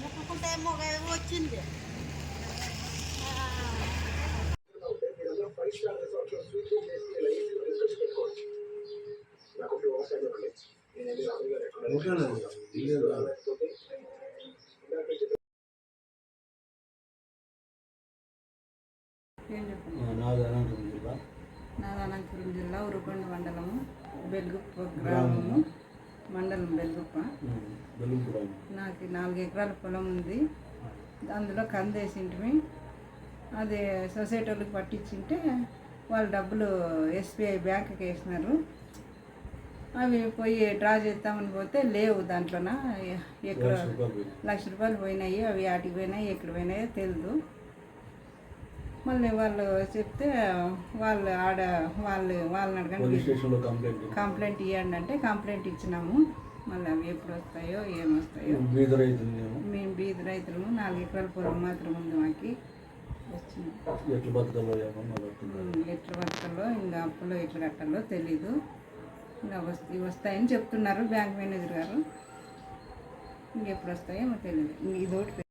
ఏమో వచ్చింది నాది అనంతపురం జిల్లా. నాది అనంతపురం జిల్లా ఉరుకొండ మండలము బెల్గుప్ప గ్రామము. మండలం బెల్లంపురం నాకు నాలుగు ఎకరాల పొలం ఉంది. అందులో కందేసింటిమి. అది సొసైటీ వాళ్ళకి పట్టించింటే వాళ్ళు డబ్బులు ఎస్బీఐ బ్యాంకుకి వేసినారు. అవి పోయి డ్రా చేద్దామని పోతే లేవు దాంట్లోన. ఎక్కడ లక్ష రూపాయలు పోయినాయి. అవి ఆటికి పోయినాయి ఎక్కడ పోయినాయో తెలియదు మళ్ళీ వాళ్ళు చెప్తే వాళ్ళు ఆడ వాళ్ళు వాళ్ళని అడగండి. కంప్లైంట్ ఇవ్వండి. అంటే కంప్లైంట్ ఇచ్చినాము. మళ్ళీ అవి ఎప్పుడు వస్తాయో ఏమొస్తాయో బీద రైతులు మేము. బీద రైతులము నాలుగు ఎకరాల పొలం మాత్రం ఉంది మాకి. ఎట్ల బతకాలో ఎట్లా ఇంకా అప్పులో ఎట్లా కట్టాలో తెలీదు. ఇంకా వస్తు ఇవి వస్తాయని చెప్తున్నారు బ్యాంక్ మేనేజర్ గారు. ఇంకెప్పుడు వస్తాయో తెలియదు ఇంక ఇదొకటి